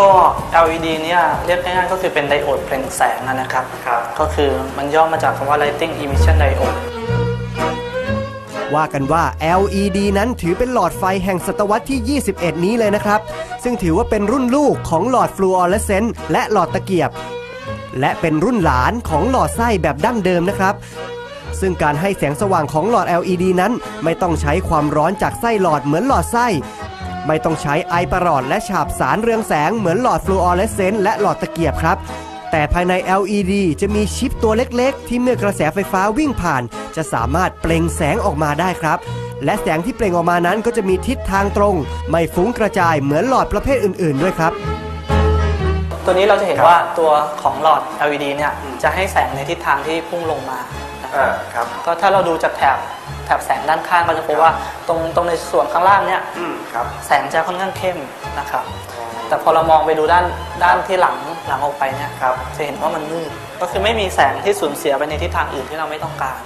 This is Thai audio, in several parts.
ก็ LED เนี่ยเรียกง่ายๆก็คือเป็นไดโอดเปล่งแสงอะนะครับ ครับ ก็คือมันย่อมาจากคำว่า Lighting Emission Diode ว่ากันว่า LED นั้นถือเป็นหลอดไฟแห่งศตวรรษที่ 21 นี้เลยนะครับ ซึ่งถือว่าเป็นรุ่นลูกของหลอดฟลูออเรสเซนต์และหลอดตะเกียบ และเป็นรุ่นหลานของหลอดไส้แบบดั้งเดิมนะครับ ซึ่งการให้แสงสว่างของหลอด LED นั้นไม่ต้องใช้ความร้อนจากไส้หลอดเหมือนหลอดไส้ ไม่ต้องใช้ไอประหลอดและฉาบสารเรืองแสงเหมือนหลอดฟลูออเรสเซนต์และหลอดตะเกียบครับ แต่ภายใน LED จะมีชิปตัวเล็กๆ ที่เมื่อกระแสไฟฟ้าวิ่งผ่าน จะสามารถเปล่งแสงออกมาได้ครับ และแสงที่เปล่งออกมานั้นก็จะมีทิศทางตรง ไม่ฟุ้งกระจายเหมือนหลอดประเภทอื่น ๆ ด้วยครับ ตัวนี้เราจะเห็นครับว่าตัวของหลอด LED เนี่ยจะให้แสงในทิศทางที่พุ่งลงมานะครับอ่าครับ ก็ถ้าเราดูจากแถบแถบแสงด้านข้างก็จะพบว่าตรงตรงในส่วนข้างล่างเนี่ยอืมครับแสงจะค่อนข้างเข้มนะครับ แต่พอเรามองไปดูด้านด้านที่หลังหลังออกไปเนี่ยครับ จะเห็นว่ามันมืดก็คือไม่มีแสงที่สูญเสียไปในทิศทางอื่นที่เราไม่ต้องการ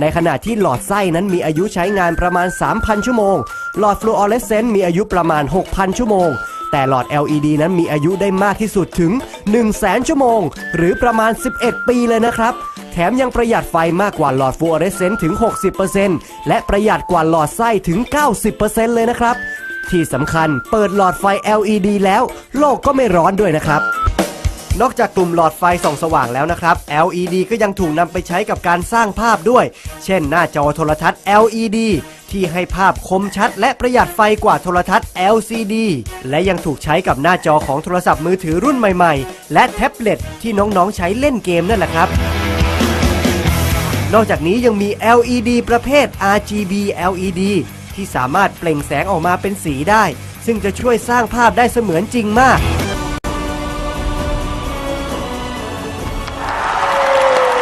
ในขณะที่หลอดไส้นั้นมีอายุใช้งานประมาณ 3,000 ชั่วโมง หลอดฟลูออเรสเซนต์มีอายุประมาณ 6,000 ชั่วโมง แต่หลอด LED นั้นมีอายุได้มากที่สุดถึง 100,000 ชั่วโมง หรือประมาณ 11 ปีเลยนะครับ แถมยังประหยัดไฟมากกว่าหลอดฟลูออเรสเซนต์ถึง 60%และประหยัดกว่าหลอดไส้ถึง 90%เลยนะครับ ที่สำคัญเปิดหลอดไฟ LED แล้ว โลกก็ไม่ร้อนด้วยนะครับ นอกจากกลุ่มหลอดไฟส่องสว่างแล้วนะครับ LED ก็ยังถูกนำไปใช้กับการสร้างภาพด้วย เช่น หน้าจอโทรทัศน์ LED ที่ให้ภาพคมชัด และประหยัดไฟกว่าโทรทัศน์ LCD และยังถูกใช้กับหน้าจอของโทรศัพท์มือถือรุ่นใหม่ๆ และแท็บเล็ตที่น้องๆใช้เล่นเกมนั่นแหละครับนอกจากนี้ยังมี LED ประเภท RGB LED ที่สามารถเปล่งแสงออกมาเป็นสีได้ ซึ่งจะช่วยสร้างภาพได้เสมือนจริงมาก